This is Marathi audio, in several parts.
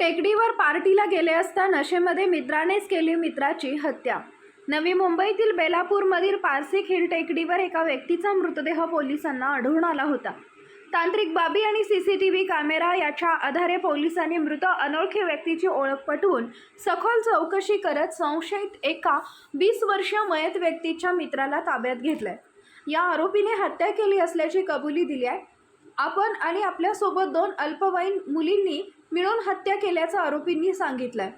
टेकडीवर पार्टीला गेले असता नशेमध्ये मित्रानेच केली मित्राची हत्या. नवी मुंबईतील बेलापूरमधील पारसिक हिल टेकडीवर एका व्यक्तीचा मृतदेह पोलिसांना आढळून आला होता. तांत्रिक बाबी आणि C C T V camera याच्या आधारे पोलिसांनी मृत अनोळखी व्यक्तीची ओळख पटवून सखोल चौकशी करत संशयित एका वीस वर्षीय मयत व्यक्तीच्या मित्राला ताब्यात घेतलंय. या आरोपीने हत्या केली असल्याची कबुली दिली आहे आपण आणि आपल्यासोबत दोन अल्पवयीन मुलींनी मिळून हत्या केल्याचं आरोपींनी सांगितलंय.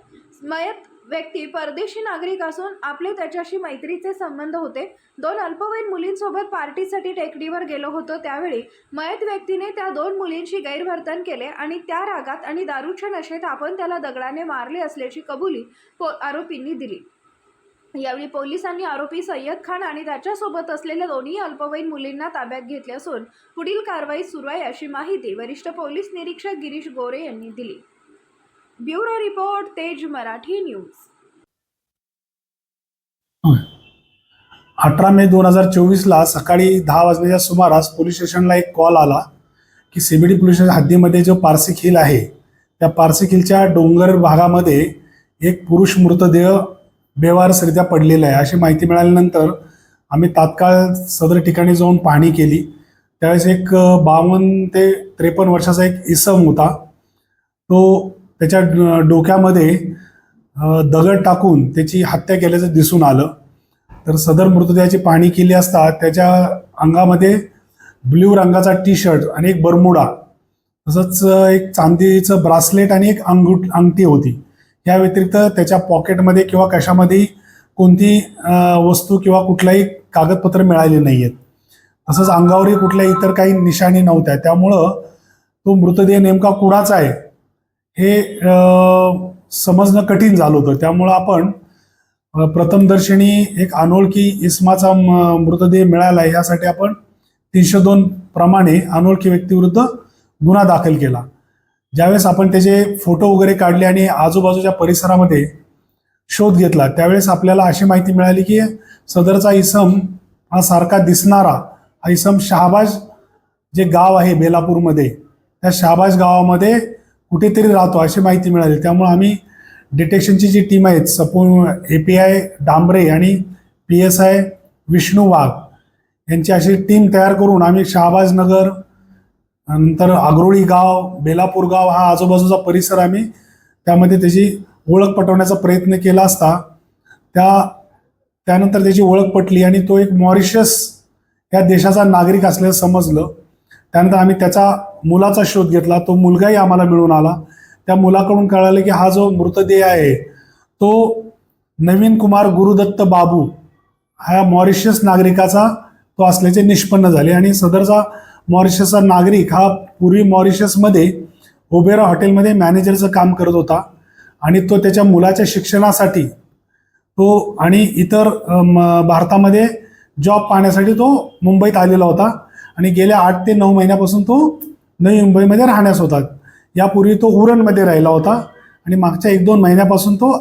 मयत व्यक्ती परदेशी नागरिक असून आपले त्याच्याशी मैत्रीचे संबंध होते. दोन अल्पवयीन मुलींसोबत पार्टीसाठी टेकडीवर गेलो होतो. त्यावेळी मयत व्यक्तीने त्या दोन मुलींशी गैरवर्तन केले आणि त्या रागात आणि दारूच्या नशेत आपण त्याला दगडाने मारले असल्याची कबुली आरोपींनी दिली. यावेळी पोलिसांनी आरोपी सय्यद खान आणि त्याच्यासोबत असलेल्या दोन्ही अल्पवयीन मुलींना ताब्यात घेतले असून पुढील कारवाई सुरू आहे अशी माहिती वरिष्ठ पोलीस निरीक्षक गिरीश गोरे यांनी दिली. ब्युरो रिपोर्ट तेज मराठी न्यूज. अठरा मे दोन हजार चोवीसला सकाळी दहा वाजल्याच्या सुमारास पोलीस स्टेशनला एक कॉल आला की सीबीडी पोलीस स्टेशन हद्दीमध्ये जो पारसिक हिल आहे त्या पारसिक हिलच्या डोंगर भागामध्ये एक पुरुष मृतदेह बेवारसरित्या पडलेलं आहे. अशी माहिती मिळाल्यानंतर आम्ही तात्काळ सदर ठिकाणी जाऊन पाहणी केली. त्यावेळेस एक बावन्न ते त्रेपन्न वर्षाचा एक इसम होता. तो त्याच्या डोक्यामध्ये दगड टाकून त्याची हत्या केल्याचं दिसून आलं. तर सदर मृतदेहाची पाहणी केली असता त्याच्या अंगामध्ये ब्ल्यू रंगाचा टी शर्ट आणि एक बरमुडा तसंच एक चांदीचं ब्रासलेट आणि एक अंगुट अंगठी होती. या व्यतिरिक्त त्याच्या पॉकेटमध्ये किंवा कशामध्येही कोणती वस्तू किंवा कुठलाही कागदपत्र मिळाले नाही आहेत तसंच अंगावरही कुठल्या इतर काही निशाणी नव्हत्या. त्यामुळं तो मृतदेह नेमका कुणाचा आहे हे समजणं कठीण झालं होतं. त्यामुळं आपण प्रथमदर्शनी एक अनोळखी इस्माचा मृतदेह मिळाला यासाठी आपण तीनशे दोन प्रमाणे अनोळखी व्यक्तीविरुद्ध गुन्हा दाखल केला. ज्यावेळेस आपण त्याचे फोटो वगैरे काढले आणि आजूबाजूच्या परिसरामध्ये शोध घेतला त्यावेळेस आपल्याला अशी माहिती मिळाली की सदरचा इसम हा सारखा दिसणारा हा इसम शहाबाज जे गाव आहे बेलापूरमध्ये त्या शहाबाज गावामध्ये कुठेतरी राहतो अशी माहिती मिळाली. त्यामुळे आम्ही डिटेक्शनची जी टीम आहेत सपो ए पी आय डांबरे आणि P S I Vishnu Wagh यांची अशी टीम तयार करून आम्ही शहाबाज नगर नंतर आग्रोळी गाव बेलापूर गाव हा आजूबाजूचा परिसर आम्ही त्यामध्ये त्याची ओळख पटवण्याचा प्रयत्न केला असता त्या त्यानंतर त्याची ओळख पटली आणि तो एक मॉरिशस या देशाचा नागरिक असल्याचं समजलं. त्यानंतर आम्ही त्याचा मुलाचा शोध घेतला तो मुलगाही आम्हाला मिळून आला. त्या मुलाकडून कळालं की हा जो मृतदेह आहे तो नवीन कुमार गुरुदत्त बाबू हा मॉरिशस नागरिकाचा तो असल्याचे निष्पन्न झाले आणि सदरचा मॉरिशसचा नागरिक हा पूर्वी मॉरिशसमध्ये ओबेरा हॉटेलमध्ये मॅनेजरचं काम करत होता आणि तो त्याच्या मुलाच्या शिक्षणासाठी तो आणि इतर भारतामध्ये जॉब पाहण्यासाठी तो मुंबईत आलेला होता आणि गेल्या आठ ते नऊ महिन्यापासून तो नवी मुंबईमध्ये राहण्यास होता. यापूर्वी तो उरणमध्ये राहिला होता आणि मागच्या एक दोन महिन्यापासून तो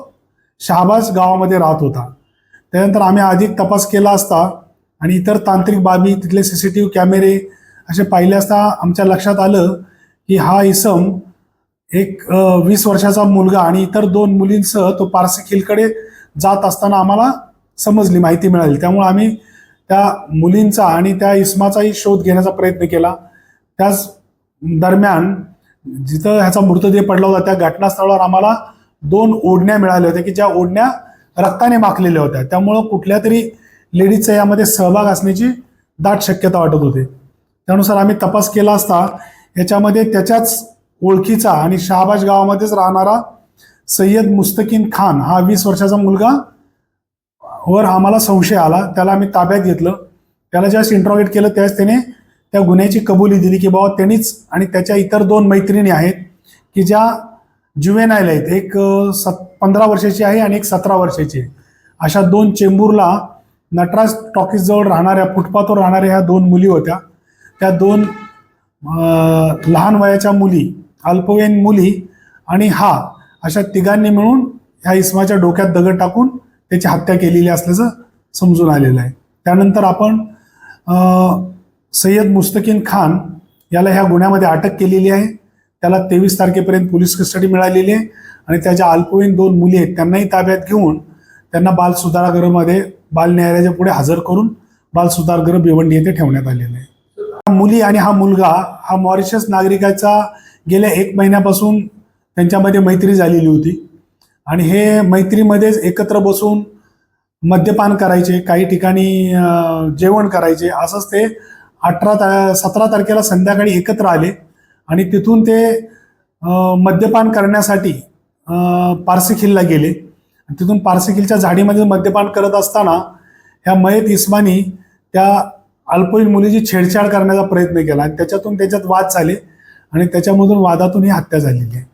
शहाबाज गावामध्ये राहत होता. त्यानंतर आम्ही अधिक तपास केला असता आणि इतर तांत्रिक बाबी तिथले सी सी टी व्ही कॅमेरे असे पाहिले असता आमच्या लक्षात आलं की हा इसम एक वीस वर्षाचा मुलगा आणि इतर दोन मुलींसह तो पारसिक हिलकडे जात असताना आम्हाला समजली माहिती मिळाली. त्यामुळे आम्ही त्या मुलींचा आणि त्या इसमाचाही शोध घेण्याचा प्रयत्न केला. त्याच दरम्यान जिथं ह्याचा मृतदेह पडला होता त्या घटनास्थळावर आम्हाला दोन ओढण्या मिळाल्या होत्या की ज्या ओढण्या रक्ताने माखलेल्या होत्या. त्यामुळं कुठल्या तरी लेडीजचा यामध्ये सहभाग असण्याची दाट शक्यता वाटत होती. त्यानुसार आम्ही तपास केला असता याच्यामध्ये त्याच्याच ओळखीचा आणि शहाबाज गावामध्येच राहणारा सय्यद मुस्तकीन खान हा वीस वर्षाचा मुलगा वर आम्हाला संशय आला. त्याला आम्ही ताब्यात घेतलं. त्याला ज्यावेळेस इंट्रॉगेट केलं त्यावेळेस त्याने त्या गुन्ह्याची कबुली दिली की बाबा त्यांनीच आणि त्याच्या इतर दोन मैत्रिणी आहेत की ज्या जुवेनायल आहेत. एक सत पंधरा वर्षाची आहे आणि एक सतरा वर्षाची आहे. अशा दोन चेंबूरला नटराज टॉकीजजवळ राहणाऱ्या फुटपाथवर राहणाऱ्या ह्या दोन मुली होत्या. त्या दोन लहान वयाच्या मुली अल्पवयीन मुली आणि हा अशा तिघांनी मिळून ह्या इस्माच्या डोक्यात दगड टाकून त्याची हत्या केलेली असल्याचं समजून आलेलं आहे. त्यानंतर आपण सय्यद मुस्तकीन खान याला ह्या गुन्ह्यामध्ये अटक केलेली आहे. त्याला तेवीस तारखेपर्यंत पोलीस कस्टडी मिळालेली आहे आणि त्याच्या अल्पवयीन दोन मुली आहेत त्यांनाही ताब्यात घेऊन त्यांना बाल सुधारागृहामध्ये बाल न्यायालयाच्या पुढे हजर करून बाल सुधारगृह भिवंडी येथे ठेवण्यात आलेलं आहे. मुली आणि हा मुलगा हा मॉरिशस नागरिकाचा गेल्या एक महिन्यापासून त्यांच्यामध्ये मैत्री झालेली होती. आणि हे मैत्रीमध्येच एकत्र बसून मद्यपान करायचे काही ठिकाणी जेवण करायचे असंच ते अठरा ता सतरा तारखेला संध्याकाळी एकत्र आले. आणि तिथून ते मद्यपान करण्यासाठी पारसिखिलला गेले. तिथून पारसिखिलच्या झाडीमध्ये मद्यपान करत असताना ह्या मयत इस्मानी त्या अल्पवयीन मुलीची छेडछाड करण्याचा प्रयत्न केला आणि त्याच्यातून त्याच्यात वाद झाले आणि त्याच्यामधून वादातून ही हत्या झालेली आहे.